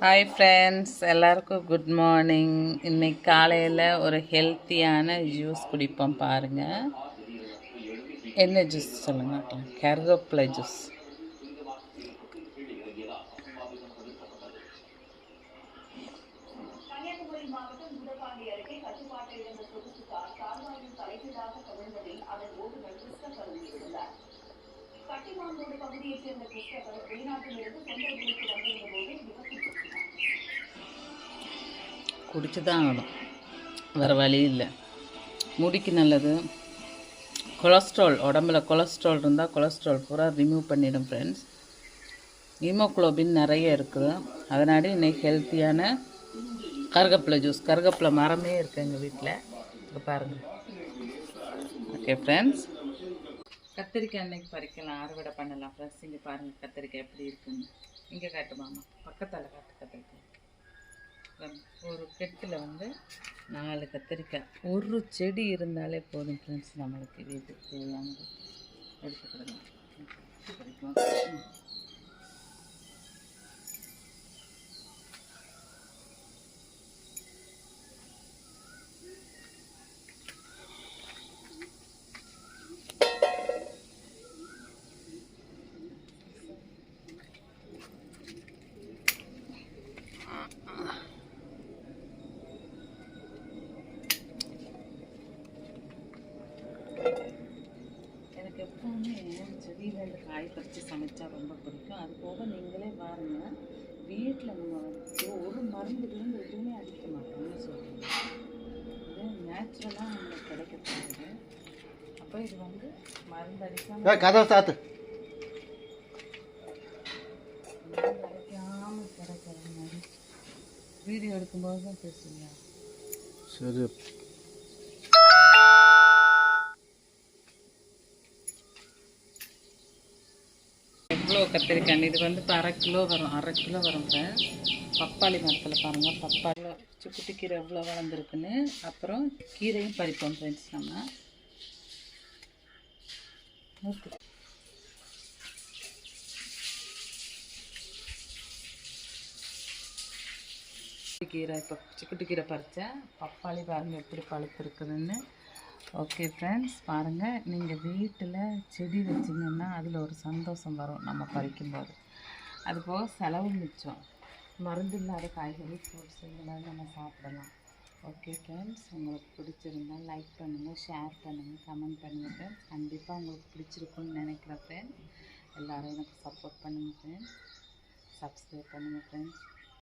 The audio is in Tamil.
ஹாய் ஃப்ரெண்ட்ஸ் எல்லாருக்கும் குட் மார்னிங் இன்னைக்கு காலையில் ஒரு ஹெல்த்தியான ஜூஸ் குடிப்போம் பாருங்கள் என்ன ஜூஸ் சொல்லுங்கள் கருவேப்பிலை ஜூஸ் கட்டிமாங்கோடு பகுதியைச் சேர்ந்த கிறிஸ்டபர் வெளிநாட்டிலிருந்து சொந்த வீட்டுக்கு வந்து குடிச்சு தான் ஆகணும் வேறு வழி இல்லை. முடிக்கு நல்லது. கொலஸ்ட்ரால் உடம்புல கொலஸ்ட்ரால் இருந்தால் கொலஸ்ட்ரால் பூரா ரிமூவ் பண்ணிடும் ஃப்ரெண்ட்ஸ் ஹீமோக்ளோபின் நிறைய இருக்குது. அதனால இன்னைக்கு ஹெல்த்தியான கருகப்பிலை ஜூஸ் கருகப்பிலை மரமே இருக்குது எங்கள் வீட்டில் பாருங்கள் ஓகே ஃப்ரெண்ட்ஸ் கத்திரிக்காய் அன்னைக்கு பறிக்கலாம். அறுவடை பண்ணலாம் ஃப்ரெண்ட்ஸ் இங்கே பாருங்கள் கத்திரிக்காய் எப்படி இருக்குன்னு. இங்கே காட்டுமாமா பக்கத்தில் காட்டு கத்திரிக்காய். ஒரு கெட்டில் வந்து நாலு கத்திரிக்காய். ஒரு செடி இருந்தாலே போதும் ஃப்ரெண்ட்ஸ் நம்மளுக்கு வீட்டுக்கு தேவையானது எடுத்துக்கிடலாம். எப்பவுமே செடியிலேருந்து காய் பறித்து சமைச்சா ரொம்ப பிடிக்கும். அது போக நீங்களே பாருங்கள் வீட்டில் நம்ம வந்து ஒரு மருந்துலேருந்து எதுவுமே அடிக்க மாட்டோம்னு சொல்கிறீங்க இது நேச்சுரலாக நம்மளுக்கு கிடைக்க போகுது. அப்போ இது வந்து மருந்து அடிக்காமல் கதவை சாத்து. மருந்து அடிக்காமல் கிடைக்கிற மாதிரி. வீடியோ எடுக்கும்போது தான் பேசுவீங்க. சரி. அவ்வளோ கத்திரிக்காய் இது வந்து இப்போ அரை கிலோ வரும். அரை கிலோ வரும் பப்பாளி மரத்தில் பாருங்கள் பப்பாளி சுக்குட்டி கீரை எவ்வளோ வளர்ந்துருக்குன்னு. அப்புறம் கீரையும் பறிப்போம் ஃப்ரெண்ட்ஸ் நம்ம. கீரை இப்போ சிக்குட்டு கீரை பறித்தேன் பப்பாளி பாருங்கள் எப்படி பழுத்துருக்குதுன்னு. ஓகே ஃப்ரெண்ட்ஸ் பாருங்கள் நீங்கள் வீட்டில் செடி வச்சிங்கன்னா அதில் ஒரு சந்தோஷம் வரும் நம்ம பறிக்கும்போது. அதுபோக செலவு மிச்சம். மருந்து இல்லாத காய்கறி ஃப்ரூட்ஸ் இதெல்லாம் நம்ம சாப்பிடலாம். ஓகே ஃப்ரெண்ட்ஸ் உங்களுக்கு பிடிச்சிருந்தா லைக் பண்ணுங்கள் ஷேர் பண்ணுங்கள் கமெண்ட் பண்ணுங்கள் ஃப்ரெண்ட்ஸ் கண்டிப்பாக உங்களுக்கு பிடிச்சிருக்குன்னு நினைக்கிறேன் ஃப்ரெண்ட்ஸ் எல்லோரும் எனக்கு சப்போர்ட் பண்ணுங்கள் ஃப்ரெண்ட்ஸ் சப்ஸ்கிரைப் பண்ணுங்கள் ஃப்ரெண்ட்ஸ்